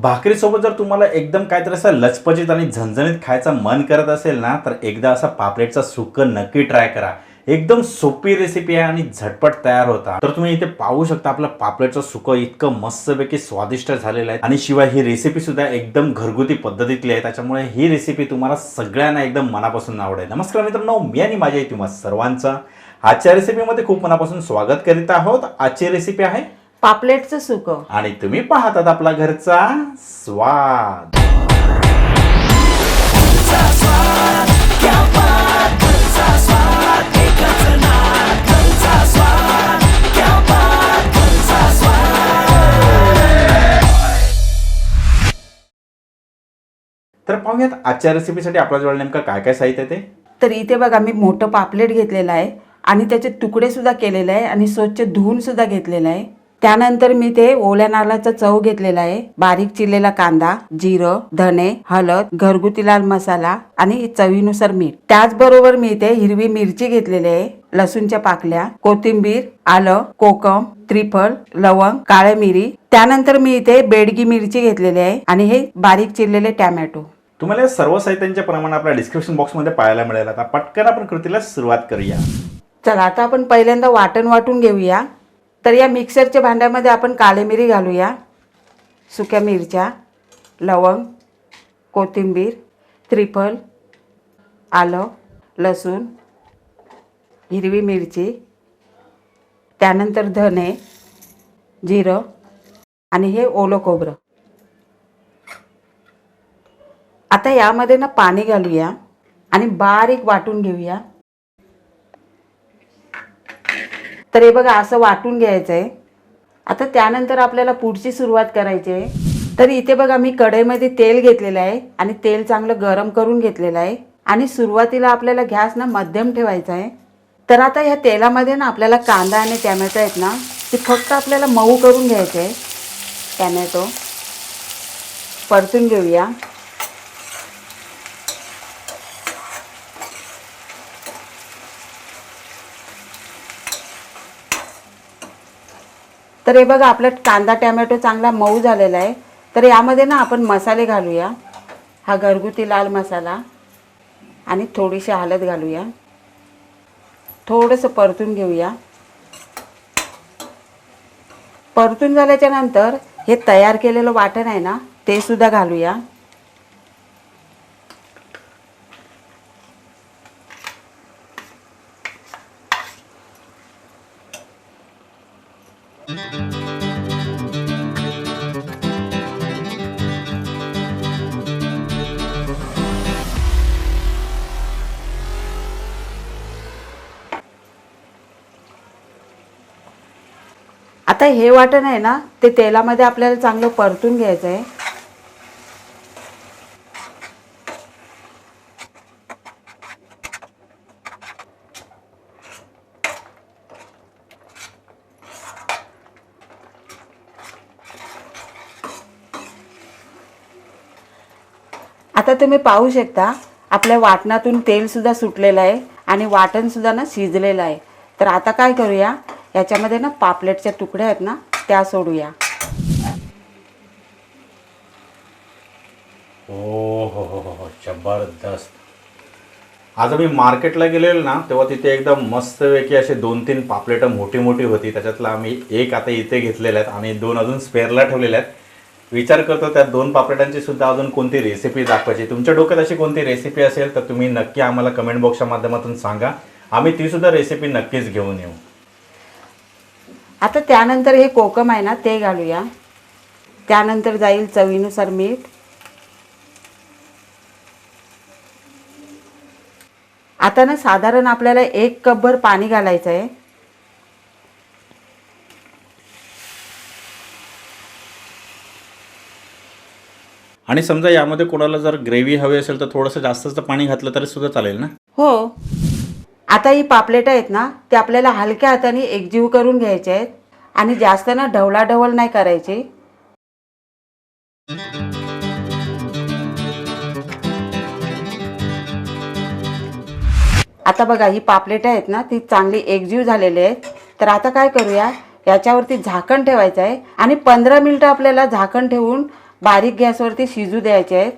भाकरीसोबत जर तुम्हाला एकदम काहीतरी असं लचपचित आणि झणझणीत खायचं मन करत असेल ना तर एकदा असा पापलेटचा सुकं नक्की ट्राय करा. एकदम सोपी रेसिपी आहे आणि झटपट तयार होता. तर तुम्ही इथे पाहू शकता आपलं पापलेटचं सुकं इतकं मस्तपैकी स्वादिष्ट झालेलं आहे. आणि शिवाय ही रेसिपी सुद्धा एकदम घरगुती पद्धतीतली आहे. त्याच्यामुळे ही रेसिपी तुम्हाला सगळ्यांना एकदम मनापासून आवडेल. नमस्कार मित्रांनो मी आणि माझ्या तुम्हाला सर्वांचा. सर्वांचं आजच्या रेसिपीमध्ये खूप मनापासून स्वागत करीत आहोत. आजची रेसिपी आहे पापलेटचं सुकं. आणि तुम्ही पाहतात आपला घरचा स्वाद. तर पाहूयात आजच्या रेसिपीसाठी आपल्याजवळ नेमकं काय काय साहित्य ते? तर इथे बघा मी मोठं पापलेट घेतलेलं आहे आणि त्याचे तुकडे सुद्धा केलेले आहे आणि स्वच्छ धुवून सुद्धा घेतलेलं आहे. त्यानंतर मी ते ओल्या नारळाचा चव घेतलेला आहे. बारीक चिरलेला कांदा जिरं धने हळद घरगुती लाल मसाला आणि चवीनुसार मीठ. त्याचबरोबर मी इथे हिरवी मिरची घेतलेली आहे. लसूणच्या पाकल्या कोथिंबीर आलं कोकम त्रिफळ लवंग काळे मिरी. त्यानंतर मी इथे बेडगी मिरची घेतलेली आहे आणि हे बारीक चिरलेले टॅमॅटो. तुम्हाला या सर्व साहित्यांचे प्रमाण आपल्या डिस्क्रिप्शन बॉक्समध्ये पाहायला मिळेल. आता पटकन आपण कृतीला सुरुवात करूया. चला आता आपण पहिल्यांदा वाटण वाटून घेऊया. तर या मिक्सरच्या भांड्यामध्ये आपण काळे मिरी घालूया. सुक्या मिरच्या लवंग कोथिंबीर त्रिफल आलं लसूण हिरवी मिरची त्यानंतर धने जिरं आणि हे ओलं खोबरं. आता यामध्ये ना पाणी घालूया आणि बारीक वाटून घेऊया. तर हे बघा असं वाटून घ्यायचं आहे आता त्यानंतर आपल्याला पुढची सुरुवात करायची आहे. तर इथे बघा मी कढईमध्ये तेल घेतलेलं आहे आणि तेल चांगलं गरम करून घेतलेलं आहे. आणि सुरुवातीला आपल्याला गॅस ना मध्यम ठेवायचा आहे. तर आता ह्या तेलामध्ये ना आपल्याला कांदा आणि टॅमॅटो आहेत ना ते फक्त आपल्याला मऊ करून घ्यायचं आहे. टॅमॅटो. परतून घेऊया. तर हे बघा आपला कांदा टॅमॅटो चांगला मऊ झालेला आहे. तर यामध्ये ना आपण मसाले घालूया. हा घरगुती लाल मसाला. आणि थोडीशी हळद घालूया. थोडंसं परतून घेऊया. परतून झाल्याच्यानंतर हे तयार केलेलं वाटण आहे ना ते सुद्धा घालूया. आता हे वाटण आहे ना ते तेलामध्ये आपल्याला चांगलं परतून घ्यायचं आहे. आता तुम्ही पाहू शकता आपल्या वाटणातून तेल सुद्धा सुटलेलं आहे आणि वाटण सुद्धा ना शिजलेलं आहे. तर आता काय करूया याच्यामध्ये ना पापलेटच्या तुकड्या आहेत ना त्या सोडूया. हो हो हो हो जबरदस्त. आज मी मार्केटला गेलेलो ना तेव्हा तिथे एकदम मस्तपैकी असे दोन तीन पापलेटं मोठी मोठी होती. त्याच्यातला आम्ही एक आता इथे घेतलेल्या आहेत आणि दोन अजून स्पेअरला ठेवलेल्या आहेत. विचार करतो त्यात दोन पापलेटांची सुद्धा अजून कोणती रेसिपी दाखवायची? तुमच्या डोक्यात अशी कोणती रेसिपी असेल तर तुम्ही नक्की आम्हाला कमेंट बॉक्सच्या माध्यमातून सांगा. आम्ही ती सुद्धा रेसिपी नक्कीच घेऊन येऊ. आता त्यानंतर हे कोकम आहे ना ते घालूया. त्यानंतर जाईल चवीनुसार मीठ. आता ना साधारण आपल्याला एक कपभर पाणी घालायचं आहे आणि समजा यामध्ये कोणाला जर ग्रेव्ही हवी असेल तर थोडंसं जास्तच पाणी घातलं तरी सुद्धा चालेल ना? हो. आता ही पापलेट आहेत ना ते आपल्याला हलक्या हाताने एकजीव करून घ्यायचे आहेत आणि जास्त ना ढवलाढवल नाही करायची. आता बघा ही पापलेट आहेत ना ती चांगली एकजीव झालेली आहेत. तर आता काय करूया याच्यावरती झाकण ठेवायचं आहे आणि पंधरा मिनटं आपल्याला झाकण ठेवून बारीक गॅसवरती शिजू द्यायचे आहेत.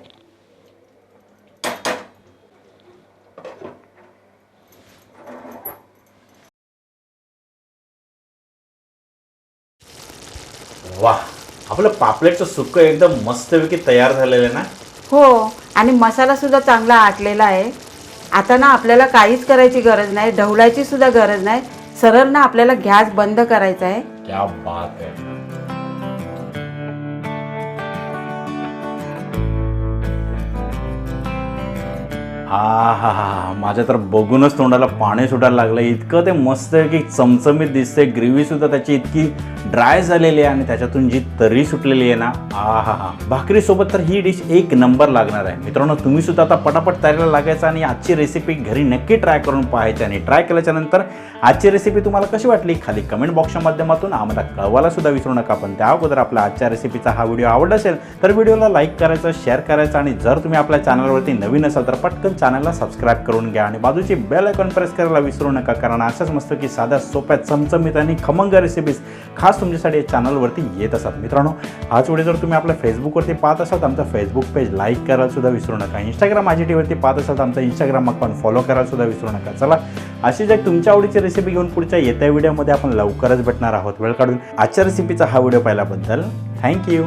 वा आपलं पापलेटचं सुक्क एकदम मस्तपैकी तयार झालेलं आहे ना? हो आणि मसाला सुद्धा चांगला आटलेला आहे. आता ना आपल्याला काहीच करायची गरज नाही ढवलायची सुद्धा गरज नाही. सरळ ना आपल्याला गॅस बंद करायचा आहे. क्या बात आहे. हा हा हा माझ्या तर बघूनच तोंडाला पाणी सुटायला लागलं. इतकं ते मस्त आहे की चमचमीत दिसते ग्रेव्हीसुद्धा त्याची इतकी ड्राय झालेली आहे आणि त्याच्यातून जी तरी सुटलेली आहे ना आ हा हा भाकरीसोबत तर ही डिश एक नंबर लागणार आहे. मित्रांनो तुम्ही सुद्धा आता पटापट तयारीला लागायचं आणि आजची रेसिपी घरी नक्की ट्राय करून पाहायची आणि ट्राय केल्याच्यानंतर आजची रेसिपी तुम्हाला कशी वाटली? खाली कमेंट बॉक्सच्या माध्यमातून आम्हाला कळवायला सुद्धा विसरू नका. पण त्या अगोदर आपल्या आजच्या रेसिपीचा हा व्हिडिओ आवडला असेल तर व्हिडिओला लाईक करायचं शेअर करायचं आणि जर तुम्ही आपल्या चॅनलवरती नवीन असाल तर पटकन चॅनलला सबस्क्राईब करून घ्या आणि बाजूची बेल आयकॉन प्रेस करायला विसरू नका कारण अशाच मस्त की साध्या सोप्या चमचमीत आणि खमंग रेसिपीज खास तुमच्यासाठी या चॅनलवरती येत असतात. मित्रांनो हाच व्हिडिओ जर तुम्ही आपल्या फेसबुकवरती पाहत असाल तर आमचा फेसबुक पेज लाईक करायला सुद्धा विसरू नका. इंस्टाग्राम आय टीवरती पाहत असाल तर आमचा इंस्टाग्राम अकाउंट फॉलो करायला सुद्धा विसरू नका. चला अशी जर तुमच्या आवडीची रेसिपी घेऊन पुढच्या येत्या व्हिडिओमध्ये आपण लवकरच भेटणार आहोत. वेळ काढून आजच्या रेसिपीचा हा व्हिडिओ पाहिल्याबद्दल थँक्यू